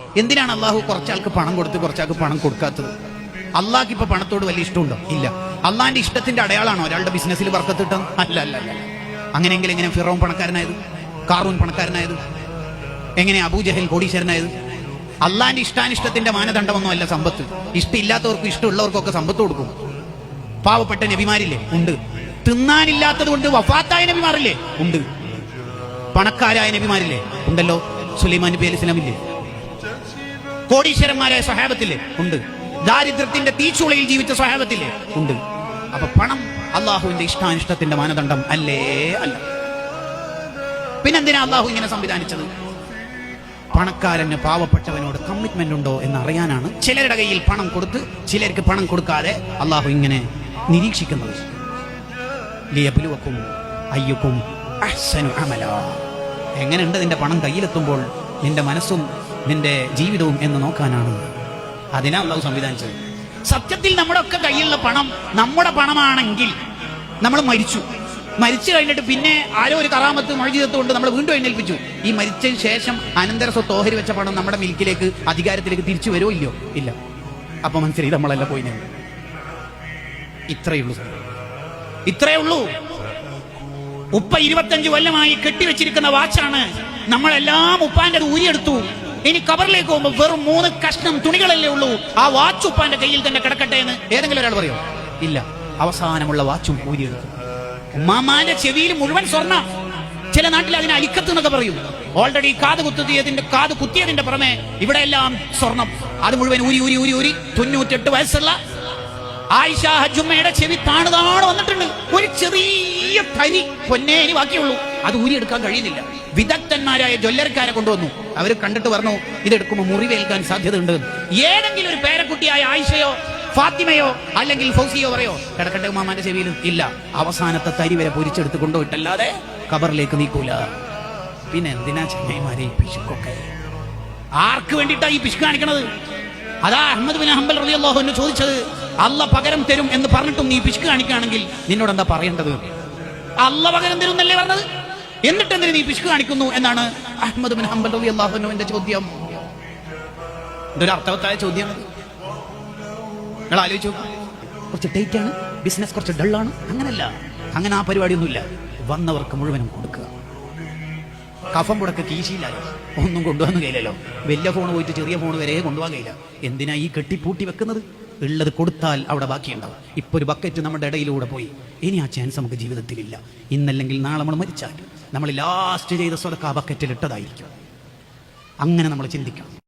എന്തിനാണ് അള്ളാഹു കുറച്ചാൾക്ക് പണം കൊടുത്ത് കുറച്ചാൾക്ക് പണം കൊടുക്കാത്തത്? അള്ളാഹ്ക്ക് ഇപ്പൊ പണത്തോട് വലിയ ഇഷ്ടമുണ്ടോ? ഇല്ല. അള്ളാഹിന്റെ ഇഷ്ടത്തിന്റെ അടയാളാണോ ഒരാളുടെ ബിസിനസ്സിൽ വർക്കത്തിട്ടം അല്ല അല്ല അല്ല അങ്ങനെയെങ്കിൽ എങ്ങനെ ഫിറോം പണക്കാരനായത്? കാറൂൻ പണക്കാരനായത്? എങ്ങനെ അബൂജഹൽ കോടീശ്വരനായത്? അള്ളാഹിന്റെ ഇഷ്ടാനിഷ്ടത്തിന്റെ മാനദണ്ഡമൊന്നും അല്ല സമ്പത്ത്. ഇഷ്ടമില്ലാത്തവർക്കും ഇഷ്ടമുള്ളവർക്കൊക്കെ സമ്പത്ത് കൊടുക്കും. പാവപ്പെട്ട നബിമാരില്ലേ? ഉണ്ട്. തിന്നാനില്ലാത്തത് കൊണ്ട് വഫാത്തായ നബിമാരില്ലേ? ഉണ്ട്. പണക്കാരായ നബിമാരില്ലേ? ഉണ്ടല്ലോ? സുലൈമാൻ നബി അലി ഇസ്ലാമില്ലേ കോടീശ്വരന്മാരായ സ്വഹാബത്തില്ലേ ഉണ്ട്. ദാരിദ്ര്യത്തിന്റെ തീച്ചുളയിൽ ജീവിച്ച സ്വഹാബത്തില്ലേ ഉണ്ട്. അപ്പൊ പണം അള്ളാഹുവിന്റെ ഇഷ്ടാനിഷ്ടത്തിന്റെ മാനദണ്ഡം അല്ലേ? അല്ല. പിന്നെന്തിനാ അള്ളാഹു ഇങ്ങനെ സംവിധാനിച്ചത്? പണക്കാരന് പാവപ്പെട്ടവനോട് കമ്മിറ്റ്മെന്റ് ഉണ്ടോ എന്ന് അറിയാനാണ് ചിലരുടെ കയ്യിൽ പണം കൊടുത്ത് ചിലർക്ക് പണം കൊടുക്കാതെ അള്ളാഹു ഇങ്ങനെ നിരീക്ഷിക്കുന്നത്. അയ്യുക്കും അഹ്സനു അമല. എങ്ങനെയുണ്ട് നിന്റെ പണം കയ്യിലെത്തുമ്പോൾ? നിന്റെ മനസ്സും നിന്റെ ജീവിതവും എന്ന് നോക്കാനാണ്. അതിനാ അള്ളാഹു സംവിധാനിച്ചത്. സത്യത്തിൽ നമ്മുടെ ഒക്കെ കയ്യിലുള്ള പണം നമ്മുടെ പണമാണെങ്കിൽ നമ്മൾ മരിച്ചു. മരിച്ചു കഴിഞ്ഞിട്ട് പിന്നെ ആരോ ഒരു കറാമത്ത് മൊഴിജിതത്ത് കൊണ്ട് നമ്മൾ വീണ്ടും എഴുന്നേൽപ്പിച്ചു. ഈ മരിച്ചതിന് ശേഷം അനന്തര സ്വത്തോഹരി വെച്ച പണം നമ്മുടെ മിൽക്കിലേക്ക് അധികാരത്തിലേക്ക് തിരിച്ചു വരുമോ ഇല്ലയോ? ഇല്ല. അപ്പൊ മനസ്സിലായി നമ്മളല്ല പോയി ഞങ്ങൾ ഇത്രയേ ഉള്ളൂ ഇത്രയേ ഉള്ളൂ. ഉപ്പ ഇരുപത്തഞ്ച് കൊല്ലമായി കെട്ടിവെച്ചിരിക്കുന്ന വാച്ചാണ് നമ്മളെല്ലാം ഉപ്പാന്റെ ഊരിയെടുത്തു. ഇനി കബറിലേക്ക് പോകുമ്പോൾ വെറും മൂന്ന് കഷ്ണം തുണികളല്ലേ ഉള്ളൂ. ആ വാച്ചുപ്പാന്റെ കയ്യിൽ തന്നെ കിടക്കട്ടെ എന്ന് ഏതെങ്കിലും ഒരാൾ പറയോ? ഇല്ല. അവസാനമുള്ള വാച്ചും ഊരിയെടുക്കും ഉമ്മാമാന്റെ ചെവിയിൽ മുഴുവൻ സ്വർണ. ചില നാട്ടിൽ അതിനെ അലിക്കത്ത് എന്നൊക്കെ പറയും. ഓൾറെഡി കാത് കുത്തിയതിന്റെ കാത് കുത്തിയതിന്റെ പുറമെ ഇവിടെ എല്ലാം സ്വർണം. അത് മുഴുവൻ ഊരി ഊരി ഊരി ഊരി തൊണ്ണൂറ്റെട്ട് വയസ്സുള്ള ആയിഷ ഹജുമ്മയുടെ ചെവി താണു താണു വന്നിട്ടുണ്ട്. ഒരു ചെറിയ തരി പൊന്നേനി ബാക്കിയുള്ളൂ. അത് ഊരിയെടുക്കാൻ കഴിയുന്നില്ല. വിദഗ്ധന്മാരായ ജ്വല്ലർക്കാരെ കൊണ്ടുവന്നു. അവർ കണ്ടിട്ട് പറഞ്ഞു ഇതെടുക്കുമ്പോൾ മുറിവേൽക്കാൻ സാധ്യതയുണ്ട്. ഏതെങ്കിലും ഒരു പേരക്കുട്ടിയായ ആയിഷയോ ഫാത്തിമയോ അല്ലെങ്കിൽ ഫൗസിയോ പറയോ കിടക്കട്ടെ ഉമ്മാമാന്റെ ചെവിയിൽ. ഇല്ല. അവസാനത്തെ തരി വരെ പൊരിച്ചെടുത്ത് കൊണ്ടുപോയിട്ടല്ലാതെ കബറിലേക്ക് നീക്കൂല. പിന്നെ എന്തിനാ ചെന്നൈമാരെ ഈ പിശുക്കൊക്കെ? ആർക്ക് വേണ്ടിയിട്ടാ ഈ പിശുക്ക് കാണിക്കണത്? അതാ അഹമ്മദ് ബിൻ ഹംബൽ റളിയല്ലാഹു അൻഹു ചോദിച്ചത്. അല്ല പകരം തരും എന്ന് പറഞ്ഞിട്ടും നീ പിശുക്ക് കാണിക്കുകയാണെങ്കിൽ നിന്നോട് എന്താ പറയേണ്ടത്? അല്ല പകരം തരും എന്നല്ലേ പറഞ്ഞത്? എന്നിട്ട് എന്തിനു നീ പിശുക്ക് കാണിക്കുന്നു എന്നാണ് അഹമ്മദ് ബിൻ ഹംബൽ റബി അള്ളാഹുനുവിന്റെ ചോദ്യം. ഇതൊരു അർത്ഥവത്തായ ചോദ്യമാണ് നിങ്ങൾ ആലോചിച്ചു കുറച്ച് ടൈറ്റ് ആണ് ബിസിനസ് കുറച്ച് ഡള്ളാണ് അങ്ങനല്ല. അങ്ങനെ ആ പരിപാടിയൊന്നുമില്ല. വന്നവർക്ക് മുഴുവനും കൊടുക്കുക. കഫം കൊടുക്ക കീശയിലായി. ഒന്നും കൊണ്ടുവന്നു കഴിയില്ലല്ലോ വലിയ ഫോൺ പോയിട്ട് ചെറിയ ഫോൺ വരെ കൊണ്ടുപോകാൻ കഴിയില്ല എന്തിനാ ഈ കെട്ടിപ്പൂട്ടി വെക്കുന്നത്? ഉള്ളത് കൊടുത്താൽ അവിടെ ബാക്കിയുണ്ടാവും. ഇപ്പോൾ ഒരു ബക്കറ്റ് നമ്മുടെ ഇടയിലൂടെ പോയി. ഇനി ആ ചാൻസ് നമുക്ക് ജീവിതത്തിലില്ല. ഇന്നല്ലെങ്കിൽ നാളെ നമ്മൾ മരിച്ചാൽ. നമ്മൾ ലാസ്റ്റ് ചെയ്ത സ്വതക്ക ആ ബക്കറ്റിൽ ഇട്ടതായിരിക്കും. അങ്ങനെ നമ്മൾ ചിന്തിക്കണം.